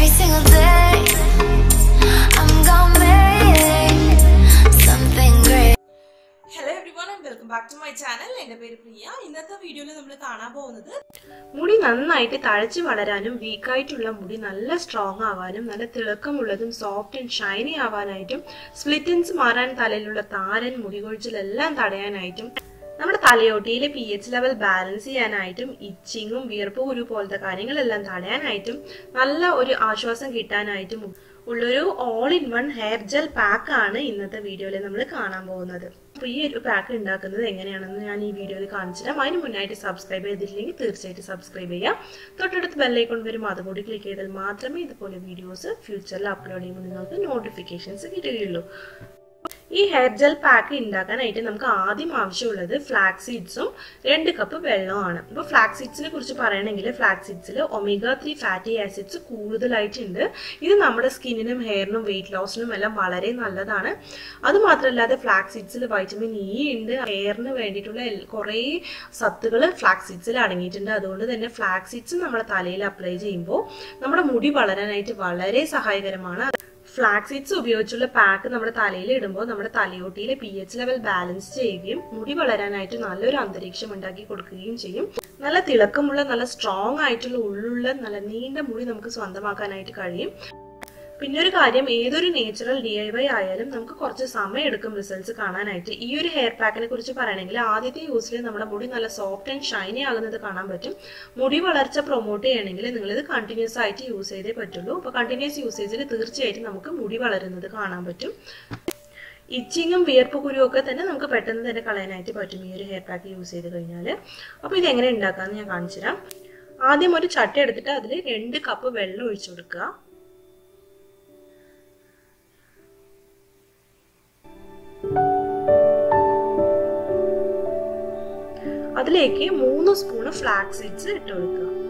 Every single day, I'm gonna make something great. Hello everyone and welcome back to my channel എന്റെ പേര് പ്രിയ. ഇന്നത്തെ വീഡിയോയിൽ നമ്മൾ കാണാൻ പോകുന്നത് മുടി നന്നായിട്ട് തഴച്ച് വളരാനും വീക്കായിട്ടുള്ള മുടി നല്ല സ്ട്രോങ് ആവാനും നല്ല തിളക്കമുള്ളതും സോഫ്റ്റ് ആൻഡ് ഷൈനി ആവാനായിട്ടും സ്പ്ലിറ്റൻസ് മാറാൻ തലയിലുള്ള താരൻ മുടി കൊഴിച്ചിലെല്ലാം തടയാനായിട്ടും നമ്മുടെ തലയോട്ടിയിലെ പി എച്ച് ലെവൽ ബാലൻസ് ചെയ്യാനായിട്ടും ഇച്ചിങ്ങും വിയർപ്പ് കുരു പോലത്തെ കാര്യങ്ങളെല്ലാം തടയാനായിട്ടും നല്ല ഒരു ആശ്വാസം കിട്ടാനായിട്ടും ഉള്ളൊരു all in one hair gel pack ആണ് ഇന്നത്തെ വീഡിയോയിൽ നമ്മൾ കാണാൻ പോകുന്നത്. അപ്പോൾ ഈ ഒരു പാക്ക് ഉണ്ടാക്കുന്നത് എങ്ങനെയാണെന്ന് ഞാൻ ഈ വീഡിയോയിൽ കാണിച്ചുതരാം അതിന് മുന്നായിട്ട് സബ്സ്ക്രൈബ് ചെയ്തിട്ടില്ലെങ്കിൽ തീർച്ചയായിട്ടും സബ്സ്ക്രൈബ് ചെയ്യാം. തൊട്ടടുത്ത് ബെല്ലൈക്കൺ വരും അതുകൂടി ക്ലിക്ക് ചെയ്താൽ മാത്രമേ ഇതുപോലെ വീഡിയോസ് ഫ്യൂച്ചറിൽ അപ്ലോഡ് ചെയ്യുമ്പോൾ നിങ്ങൾക്ക് നോട്ടിഫിക്കേഷൻസ് കിട്ടുകയുള്ളൂ. ഈ ഹെയർ ജെൽ പാക്ക് ഉണ്ടാക്കാനായിട്ട് നമുക്ക് ആദ്യം ആവശ്യമുള്ളത് ഫ്ലാക്സ് സീഡ്സും രണ്ട് കപ്പ് വെള്ളമാണ് ഇപ്പോൾ ഫ്ലാക്സ് സീഡ്സിനെ കുറിച്ച് പറയണമെങ്കിൽ ഫ്ലാക്സ് സീഡ്സിൽ ഒമേഗ ത്രീ ഫാറ്റി ആസിഡ്സ് കൂടുതലായിട്ടുണ്ട്. ഇത് നമ്മുടെ സ്കിന്നിനും ഹെയറിനും വെയിറ്റ് ലോസിനും എല്ലാം വളരെ നല്ലതാണ്. അത് മാത്രമല്ലാതെ ഫ്ലാക്സ് സീഡ്സിൽ വൈറ്റമിൻ ഇ ഉണ്ട് ഹെയറിന് വേണ്ടിയിട്ടുള്ള കുറേ സത്തുകൾ ഫ്ലാക്സ് സീഡ്സിൽ അടങ്ങിയിട്ടുണ്ട്. അതുകൊണ്ട് തന്നെ ഫ്ലാക്സ് സീഡ്സ് നമ്മുടെ തലയിൽ അപ്ലൈ ചെയ്യുമ്പോൾ നമ്മുടെ മുടി വളരാനായിട്ട് വളരെ സഹായകരമാണ്. ഫ്ലാക്സ് സീഡ്സ് ഉപയോഗിച്ചുള്ള പാക്ക് നമ്മുടെ തലയിൽ ഇടുമ്പോൾ നമ്മുടെ തലയോട്ടിയിലെ പി എച്ച് ലെവൽ ബാലൻസ് ചെയ്യുകയും മുടി വളരാനായിട്ട് നല്ലൊരു അന്തരീക്ഷം ഉണ്ടാക്കി കൊടുക്കുകയും ചെയ്യും. നല്ല തിളക്കമുള്ള നല്ല സ്ട്രോങ് ആയിട്ടുള്ള ഉള്ളുള്ള നല്ല നീണ്ട മുടി നമുക്ക് സ്വന്തമാക്കാനായിട്ട് കഴിയും. പിന്നെ ഒരു കാര്യം ഏതൊരു നേച്ചുറൽ ഡി ഐ വൈ ആയാലും നമുക്ക് കുറച്ച് സമയം എടുക്കും റിസൾട്ട്സ് കാണാനായിട്ട്. ഈ ഒരു ഹെയർ പാക്കിനെ കുറിച്ച് പറയണമെങ്കിൽ ആദ്യത്തെ യൂസിൽ നമ്മുടെ മുടി നല്ല സോഫ്റ്റ് ആൻഡ് ഷൈനി ആകുന്നത് കാണാൻ പറ്റും. മുടി വളർച്ച പ്രൊമോട്ട് ചെയ്യണമെങ്കിൽ നിങ്ങൾ ഇത് കണ്ടിന്യൂസ് ആയിട്ട് യൂസ് ചെയ്തേ പറ്റുള്ളൂ. അപ്പോൾ കണ്ടിന്യൂസ് യൂസേജിൽ തീർച്ചയായിട്ടും നമുക്ക് മുടി വളരുന്നത് കാണാൻ പറ്റും. ഇച്ചിങ്ങും വിയർപ്പ് കുരുവും ഒക്കെ തന്നെ നമുക്ക് പെട്ടെന്ന് തന്നെ കളയാനായിട്ട് പറ്റും ഈ ഒരു ഹെയർ പാക്ക് യൂസ് ചെയ്ത് കഴിഞ്ഞാൽ അപ്പോൾ ഇത് എങ്ങനെ ഉണ്ടാക്കാമെന്ന് ഞാൻ കാണിച്ചു തരാം ആദ്യം ഒരു ചട്ട എടുത്തിട്ട് അതിൽ രണ്ട് കപ്പ് വെള്ളം ഒഴിച്ചു കൊടുക്കുക. അതിലേക്ക് മൂന്ന് സ്പൂണ് ഫ്ലാക്സ് സീഡ്സ് ഇട്ട് കൊടുക്കുക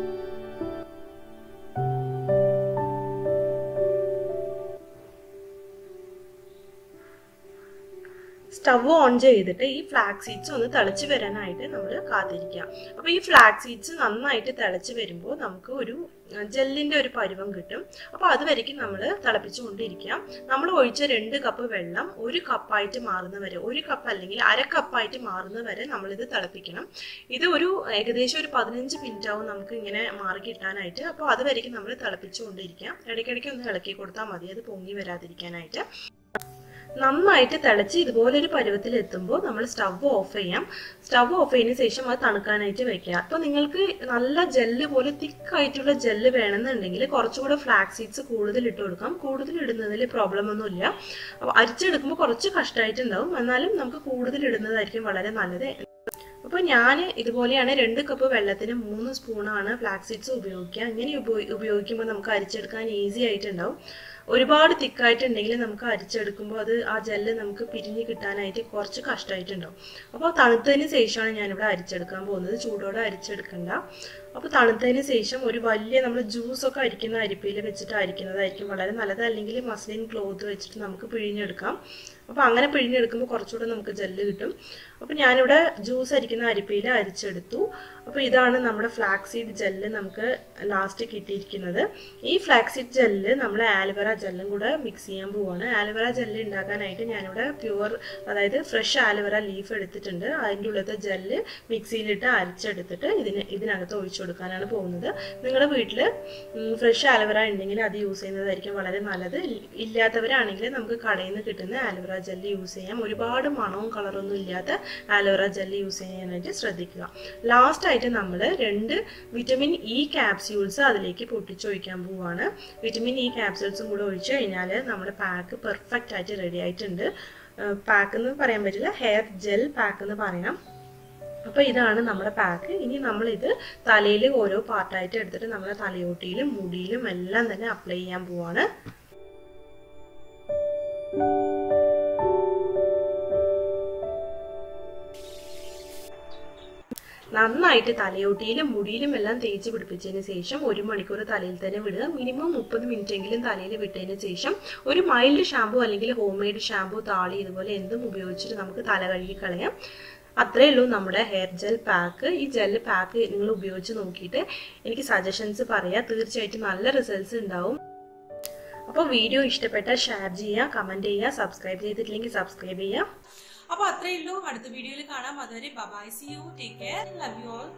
സ്റ്റവ് ഓൺ ചെയ്തിട്ട് ഈ ഫ്ലാക്സ് സീഡ്സ് ഒന്ന് തിളച്ച് വരാനായിട്ട് നമ്മൾ കാത്തിരിക്കാം അപ്പോൾ ഈ ഫ്ലാക്സ് സീഡ്സ് നന്നായിട്ട് തിളച്ച് വരുമ്പോൾ നമുക്ക് ഒരു ജെല്ലിന്റെ ഒരു പരുവം കിട്ടും. അപ്പോൾ അതുവരേക്കും നമ്മൾ തിളപ്പിച്ചുകൊണ്ടിരിക്കാം നമ്മൾ ഒഴിച്ച രണ്ട് കപ്പ് വെള്ളം ഒരു കപ്പായിട്ട് മാറുന്ന വരെ ഒരു കപ്പ് അല്ലെങ്കിൽ അര കപ്പായിട്ട് മാറുന്ന വരെ നമ്മളിത് തിളപ്പിക്കണം. ഇത് ഒരു ഏകദേശം ഒരു പതിനഞ്ച് മിനിറ്റ് ആവും നമുക്ക് ഇങ്ങനെ മാറി കിട്ടാനായിട്ട്. അപ്പോൾ അതുവരേക്കും നമ്മൾ തിളപ്പിച്ചുകൊണ്ടിരിക്കാം ഇടയ്ക്കിടയ്ക്ക് ഒന്ന് ഇളക്കി കൊടുത്താൽ മതി. അത് പൊങ്ങി വരാതിരിക്കാനായിട്ട്. നന്നായിട്ട് തിളച്ച് ഇതുപോലൊരു പരുവത്തിൽ എത്തുമ്പോൾ നമ്മൾ സ്റ്റവ് ഓഫ് ചെയ്യാം. സ്റ്റവ് ഓഫ് ചെയ്തതിന് ശേഷം അത് തണുക്കാനായിട്ട് വെക്കുക. അപ്പോൾ നിങ്ങൾക്ക് നല്ല ജെല്ല് പോലെ തിക്കായിട്ടുള്ള ജെല്ല് വേണമെന്നുണ്ടെങ്കിൽ കുറച്ചുകൂടെ ഫ്ലാക്സ് സീഡ്സ് കൂടുതൽ ഇട്ട് കൊടുക്കാം. കൂടുതൽ ഇടുന്നതിൽ പ്രോബ്ലം ഒന്നുമില്ല. അപ്പോൾ അരിച്ചെടുക്കുമ്പോൾ കുറച്ച് കഷ്ടമായിട്ടുണ്ടാവും എന്നാലും നമുക്ക് കൂടുതൽ ഇടുന്നതായിരിക്കും വളരെ നല്ലത്. അപ്പോൾ ഞാൻ ഇതുപോലെയാണ് രണ്ട് കപ്പ് വെള്ളത്തിന് മൂന്ന് സ്പൂണാണ് ഫ്ലാക്സ് സീഡ്സ് ഉപയോഗിക്കുക. ഇങ്ങനെ ഉപയോഗിക്കുമ്പോൾ നമുക്ക് അരിച്ചെടുക്കാൻ ഈസി ആയിട്ടുണ്ടാവും. ഒരുപാട് തിക്കായിട്ടുണ്ടെങ്കിൽ നമുക്ക് അരിച്ചെടുക്കുമ്പോൾ അത് ആ ജെല്ല് നമുക്ക് പിരിഞ്ഞ് കിട്ടാനായിട്ട് കുറച്ച് കഷ്ടമായിട്ടുണ്ടാവും അപ്പോൾ തണുത്തതിന് ശേഷമാണ് ഞാനിവിടെ അരിച്ചെടുക്കാൻ പോകുന്നത്. ചൂടോടെ അരിച്ചെടുക്കണ്ട. അപ്പോൾ തണുത്തതിന് ശേഷം ഒരു വലിയ നമ്മൾ ജ്യൂസ് ജ്യൂസൊക്കെ അരിക്കുന്ന അരിപ്പയിൽ വെച്ചിട്ട് അരിക്കുന്നതായിരിക്കും വളരെ നല്ലത്. അല്ലെങ്കിൽ മസ്ലിൻ ക്ലോത്ത് വെച്ചിട്ട് നമുക്ക് പിഴിഞ്ഞെടുക്കാം. അപ്പോൾ അങ്ങനെ പിഴിഞ്ഞെടുക്കുമ്പോൾ കുറച്ചുകൂടെ നമുക്ക് ജെല്ല് കിട്ടും. അപ്പോൾ ഞാനിവിടെ ജ്യൂസ് അരിക്കുന്ന അരിപ്പയിൽ അരിച്ചെടുത്തു. അപ്പോൾ ഇതാണ് നമ്മുടെ ഫ്ലാക്സീഡ് ജെല്ല് നമുക്ക് ലാസ്റ്റ് കിട്ടിയിരിക്കുന്നത്. ഈ ഫ്ലാക്സീഡ് ജെല്ല് നമ്മൾ ആലുവറ ജെല്ലും കൂടെ മിക്സ് ചെയ്യാൻ പോവാണ്. ആലുവറ ജെല്ല് ഉണ്ടാക്കാനായിട്ട് ഞാനിവിടെ പ്യുവർ അതായത് ഫ്രഷ് ആലുവറ ലീഫ് എടുത്തിട്ടുണ്ട്. അതിന്റെ ഉള്ളത്തെ ജെല്ല് മിക്സിയിലിട്ട് അരച്ചെടുത്തിട്ട് ഇതിന് ഇതിനകത്ത് ഒഴിച്ചു കൊടുക്കാനാണ് പോകുന്നത്. നിങ്ങളുടെ വീട്ടിൽ ഫ്രഷ് ആലുവറ ഉണ്ടെങ്കിൽ അത് യൂസ് ചെയ്യുന്നതായിരിക്കും വളരെ നല്ലത്. ഇല്ലാത്തവരാണെങ്കിൽ നമുക്ക് കടയിൽ നിന്ന് കിട്ടുന്ന ആലുവറ ജെല്ല് യൂസ് ചെയ്യാം. ഒരുപാട് മണവും കളറൊന്നും ഇല്ലാത്ത ആലുവറ ജെല്ല് യൂസ് ചെയ്യാനായിട്ട് ശ്രദ്ധിക്കുക. ലാസ്റ്റ് ആയിട്ട് നമ്മൾ രണ്ട് വിറ്റമിൻ ഇ ക്യാപ്സ്യൂൾസ് അതിലേക്ക് പൊട്ടിച്ചൊഴിക്കാൻ പോവാണ്. വിറ്റമിൻ ഇ ക്യാപ്സ്യൂൾസും കൂടെ ഒഴിച്ചു കഴിഞ്ഞാൽ നമ്മുടെ പാക്ക് പെർഫെക്റ്റ് ആയിട്ട് റെഡി ആയിട്ടുണ്ട്. പാക്ക് എന്ന് പറയാൻ പറ്റില്ല ഹെയർ ജെൽ പാക്ക് എന്ന് പറയാം അപ്പോൾ ഇതാണ് നമ്മുടെ പാക്ക് ഇനി നമ്മൾ ഇത് തലയിൽ ഓരോ പാർട്ടായിട്ട് എടുത്തിട്ട് നമ്മുടെ തലയോട്ടിയിലും മുടിയിലും എല്ലാം തന്നെ അപ്ലൈ ചെയ്യാൻ പോവാണ്. നന്നായിട്ട് തലയോട്ടിയിലും മുടിയിലും എല്ലാം തേച്ച് പിടിപ്പിച്ചതിന് ശേഷം ഒരു മണിക്കൂർ തലയിൽ തന്നെ വിടുക. മിനിമം മുപ്പത് മിനിറ്റ് എങ്കിലും തലയിൽ വിട്ടതിന് ശേഷം ഒരു മൈൽഡ് ഷാമ്പു അല്ലെങ്കിൽ ഹോം മെയ്ഡ് ഷാമ്പു താളി ഇതുപോലെ എന്തും ഉപയോഗിച്ചിട്ട് നമുക്ക് തല കഴുകി കളയാം. അത്രേ ഉള്ളൂ നമ്മുടെ ഹെയർ ജെൽ പാക്ക്. ഈ ജെൽ പാക്ക് നിങ്ങൾ ഉപയോഗിച്ച് നോക്കിയിട്ട് എനിക്ക് സജഷൻസ് പറയാം. തീർച്ചയായിട്ടും നല്ല റിസൾട്ട്സ് ഉണ്ടാവും. അപ്പോൾ വീഡിയോ ഇഷ്ടപ്പെട്ടാൽ ഷെയർ ചെയ്യുക കമന്റ് ചെയ്യുക സബ്സ്ക്രൈബ് ചെയ്തിട്ടില്ലെങ്കിൽ സബ്സ്ക്രൈബ് ചെയ്യുക. അപ്പൊ അത്രയേ ഉള്ളൂ. അടുത്ത വീഡിയോയിൽ കാണാം. അതുവരെ bye bye see you take care love you all